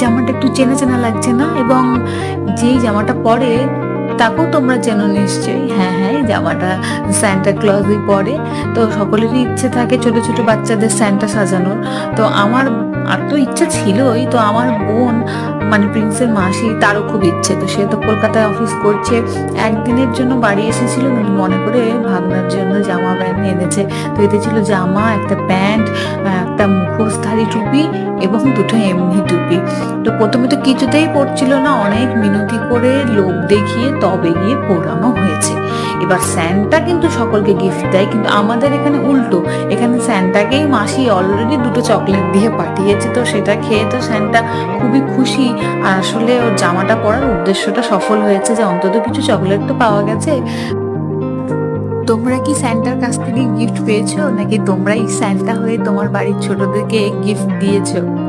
জামাটা একটু চেনা চেনা লাগছে না? এবং যেই জামাটা পরে, তাকেও তোমরা চেনো নিশ্চয়ই। হ্যাঁ হ্যাঁ জামাটা স্যান্টা ক্লজই পরে। তো সকলেরই ইচ্ছে থাকে ছোট ছোট বাচ্চাদের স্যান্টা সাজানোর। তো আমার, আর তো ইচ্ছা ছিলই, তো আমার বোন মানে প্রিন্সের মাসি, তারও খুব ইচ্ছে। তো সে তো কলকাতায় অফিস করছে। একদিনের জন্য বাড়ি এসেছিল মনে করে ভাবনার জন্য জামা প্যান্ট এনেছে। তো এতে ছিল জামা, একটা প্যান্ট একটা মুখোশধারী টুপি এবং দুটো এমনি টুপি। তো প্রথমে তো কিছুতেই পড়ছিল না, অনেক মিনতি করে লোক দেখিয়ে তবে গিয়ে পড়ানো হয়েছে। এবার স্যান্টা কিন্তু সকলকে গিফট দেয়, কিন্তু আমাদের এখানে উল্টো। এখানে স্যান্টাকেই মাসি অলরেডি দুটো চকলেট দিয়ে পাঠিয়েছে, তো সেটা খেয়ে তো স্যান্টা খুবই খুশি। আর আসলে ওর জামাটা পরার উদ্দেশ্যটা সফল হয়েছে যে অন্তত কিছু চকলেট তো পাওয়া গেছে। তোমরা কি স্যান্টার কাছ থেকে গিফট পেয়েছ? নাকি তোমরাই স্যান্টা হয়ে তোমার বাড়ির ছোটদেরকে গিফট দিয়েছ?